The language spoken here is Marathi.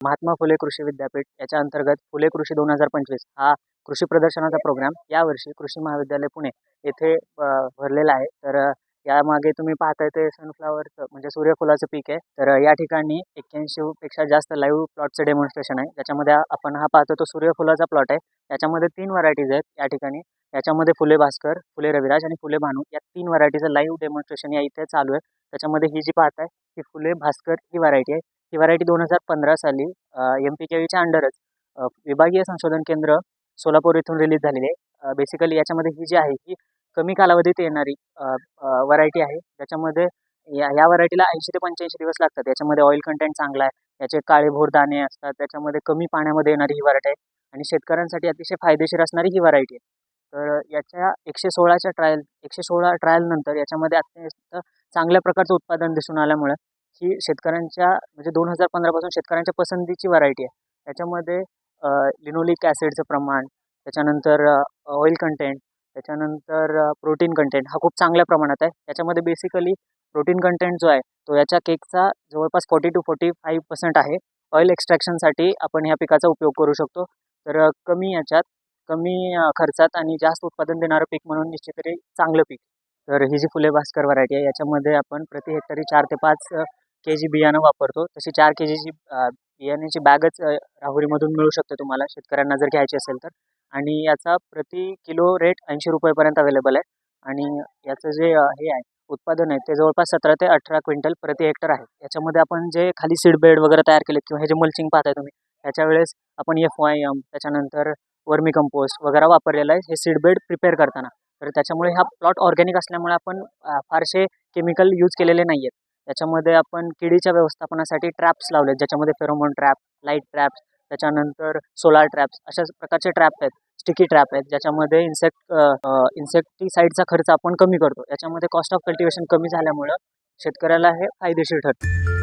महात्मा फुले कृषी विद्यापीठ याच्या अंतर्गत फुले कृषी दोन हजार पंचवीस हा कृषी प्रदर्शनाचा प्रोग्राम यावर्षी कृषी महाविद्यालय पुणे येथे भरलेला आहे. तर यामागे तुम्ही पाहताय ते सनफ्लावरचं म्हणजे सूर्यफुलाचं पीक आहे. तर या ठिकाणी एक्क्याऐंशी पेक्षा जास्त लाईव्ह प्लॉटचं डेमॉन्स्ट्रेशन आहे. ज्याच्यामध्ये आपण हा पाहतो तो सूर्यफुलाचा प्लॉट आहे. याच्यामध्ये तीन व्हरायटीज आहेत या ठिकाणी. याच्यामध्ये फुले भास्कर फुले रविराज आणि फुले भानू या तीन व्हरायटीचं लाईव्ह डेमॉन्स्ट्रेशन या इथे चालू आहे. त्याच्यामध्ये ही जी पाहताय ही फुले भास्कर ही व्हरायटी आहे. ही व्हरायटी दोन हजार पंधरा साली एम पी के व्हीच्या अंडरच विभागीय संशोधन केंद्र सोलापूर इथून रिलीज झालेली आहे. बेसिकली याच्यामध्ये ही जी आहे ही कमी कालावधीत येणारी व्हरायटी आहे. त्याच्यामध्ये या या व्हरायटीला ऐंशी ते पंच्याऐंशी दिवस लागतात. याच्यामध्ये ऑइल कंटेंट चांगला आहे. याचे काळे भोर दाणे असतात. त्याच्यामध्ये कमी पाण्यामध्ये येणारी ही व्हरायटी आहे. आणि शेतकऱ्यांसाठी अतिशय फायदेशीर असणारी ही व्हरायटी आहे. तर याच्या एकशे सोळाच्या ट्रायल एकशे सोळा ट्रायलनंतर याच्यामध्ये अत्यंत चांगल्या प्रकारचं उत्पादन दिसून आल्यामुळे ही शेतकऱ्यांच्या म्हणजे दोन हजार पंधरापासून शेतकऱ्यांच्या पसंतीची व्हरायटी आहे. त्याच्यामध्ये लिनोलिक ॲसिडचं प्रमाण त्याच्यानंतर ऑइल कंटेंट त्याच्यानंतर प्रोटीन कंटेंट हा खूप चांगल्या प्रमाणात आहे. याच्यामध्ये बेसिकली प्रोटीन कंटेंट जो आहे तो याच्या केकचा जवळपास forty two forty five percent आहे ऑइल एक्स्ट्रॅक्शनसाठी आपण ह्या पिकाचा उपयोग करू शकतो. तर कमी याच्यात कमी खर्चात आणि जास्त उत्पादन देणारं पीक म्हणून निश्चित तरी चांगलं पीक. तर ही जी फुले भास्कर व्हरायटी आहे याच्यामध्ये आपण प्रति हेक्टरी चार ते पाच के जी बियाणं वापरतो. तशी चार के जीची बियाण्याची बॅगच राहुरीमधून मिळू शकते तुम्हाला शेतकऱ्यांना जर घ्यायची असेल तर. आणि याचा प्रति किलो रेट ऐंशी रुपयेपर्यंत अवेलेबल आहे. आणि याचं जे हे आहे उत्पादन आहे ते जवळपास सतरा ते अठरा क्विंटल प्रति हेक्टर आहे. याच्यामध्ये आपण जे खाली सीड बेड वगैरे तयार केलेत किंवा हे जे मल्चिंग पाहताय तुम्ही ह्याच्या वेळेस आपण एफ वाय एम त्याच्यानंतर वर्मी कंपोस्ट वगैरे वापरलेलं आहे. हे सीड बेड प्रिपेअर करताना. तर त्याच्यामुळे हा प्लॉट ऑर्गॅनिक असल्यामुळे आपण फारसे केमिकल यूज केलेले नाही आहेत त्याच्यामध्ये आपण किडीच्या व्यवस्थापनासाठी ट्रॅप्स लावलेत ज्याच्यामध्ये फेरोमोन ट्रॅप लाइट ट्रॅप्स त्याच्यानंतर सोलार ट्रॅप्स अशा प्रकारचे ट्रॅप आहेत स्टिकी ट्रॅप आहेत ज्याच्यामध्ये इन्सेक्ट इन्सेक्टिसाईडचा खर्च आपण कमी करतो. याच्यामध्ये कॉस्ट ऑफ कल्टिवेशन कमी झाल्यामुळं शेतकऱ्याला हे फायदेशीर ठरतं.